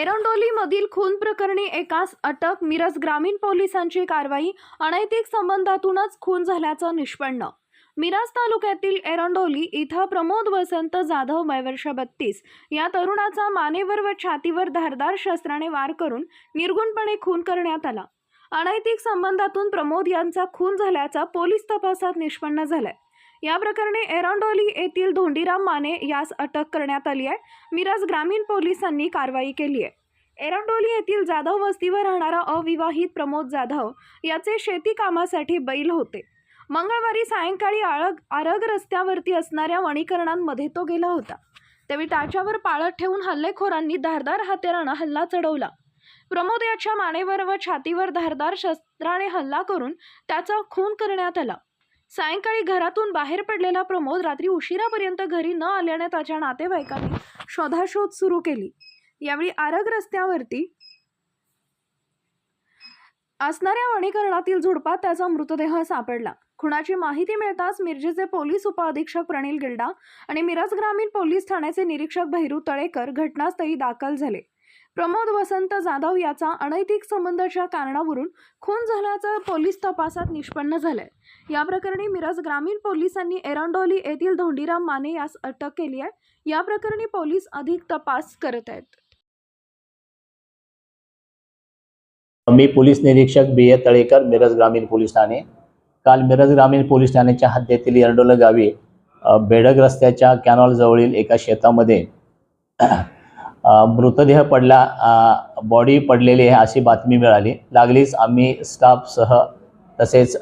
एरंडोलीमधील खून प्रकरणी एकास अटक मिरज ग्रामीण पोलिसांची कारवाई अनैतिक संबंधातूनच खून झाल्याचं निष्पन्न. मिरज तालुक्यातील एरंडोली इथं प्रमोद वसंत जाधव वयवर्ष बत्तीस या तरुणाचा मानेवर व छातीवर धारदार शस्त्राने वार करून निर्गुणपणे खून करण्यात आला. अनैतिक संबंधातून प्रमोद यांचा खून झाल्याचा पोलीस तपासात निष्पन्न झालाय. या प्रकरणी एरंडोली येथील धोंडीराम माने यास अटक करण्यात आली आहे. मिरज ग्रामीण पोलिसांनी कारवाई केली आहे. एरंडोली येथील जाधव वस्तीवर राहणारा अविवाहित प्रमोद जाधव याचे शेती कामासाठी बैल होते. मंगळवारी सायंकाळी आळग आरग रस्त्यावरती असणाऱ्या वणीकरणांमध्ये तो गेला होता. त्यावेळी त्याच्यावर पाळत ठेवून हल्लेखोरांनी धारदार हत्यारानं हल्ला चढवला. प्रमोद याच्या मानेवर व छातीवर धारदार शस्त्राने हल्ला करून त्याचा खून करण्यात आला. सायंकाळी घरातून बाहेर पडलेला प्रमोद रात्री उशिरापर्यंत घरी न आल्याने त्याच्या नातेवाईकांनी शोधाशोध सुरू केली. यावेळी आरग रस्त्यावरती असणाऱ्या वणीकरणातील झुडपात त्याचा मृतदेह सापडला. खुणाची माहिती मिळताच मिरजेचे पोलीस उपअधीक्षक प्रणील गिल्डा आणि मिरज ग्रामीण पोलीस ठाण्याचे निरीक्षक भैरू तळेकर घटनास्थळी दाखल झाले. प्रमोद वसंत जाधव याचा अनैतिक संबंधाच्या कारणावरून खून झाल्याचं पोलीस तपासात निष्पन्न झालंय. या प्रकरणी मिरज ग्रामीण पोलिसांनी एरंडोली येथील धोंडीराम माने यास अटक केली आहे. या प्रकरणी पोलीस अधिक तपास करत आहेत. मी पोलीस निरीक्षक बी. ए. तळेकर मिरज ग्रामीण पोलीस ठाणे. काल मिरज ग्रामीण पोलीस ठाण्याच्या हद्दीतील एरंडोला गावी बेडग रस्त्याच्या कॅनॉल जवळील एका शेतामध्ये मृतदेह पडला बॉडी पडलेली आहे अशी बातमी मिळाली. लागलीच आम्ही स्टाफसह तसेच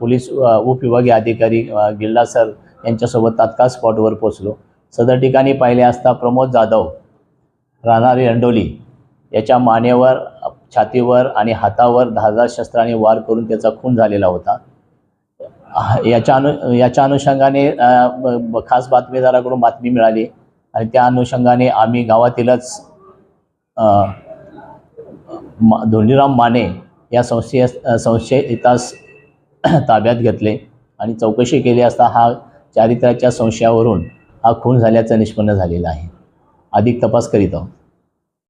पोलीस उपविभागीय अधिकारी गिल्ला गिल्डा सर यांच्यासोबत तात्काळ स्पॉटवर पोचलो सदर ठिकाणी पाहिले असता प्रमोद जाधव राहणारी अंडोली याच्या मानेवर छातीवर आणि हातावर धारदार शस्त्राने वार करून त्याचा खून झालेला होता. याच्या अनु याच्या अनुषंगाने खास बातमीदाराकडून बातमी मिळाली. आणि त्या अनुषंगाने आम्ही गावातीलच मा- धोंडीराम माने या संशय संशयितास ताब्यात घेतले आणि चौकशी केली असता हा चारित्र्याच्या संशयावरून हा खून झाल्याचं निष्पन्न झालेला आहे. अधिक तपास करीत आहोत.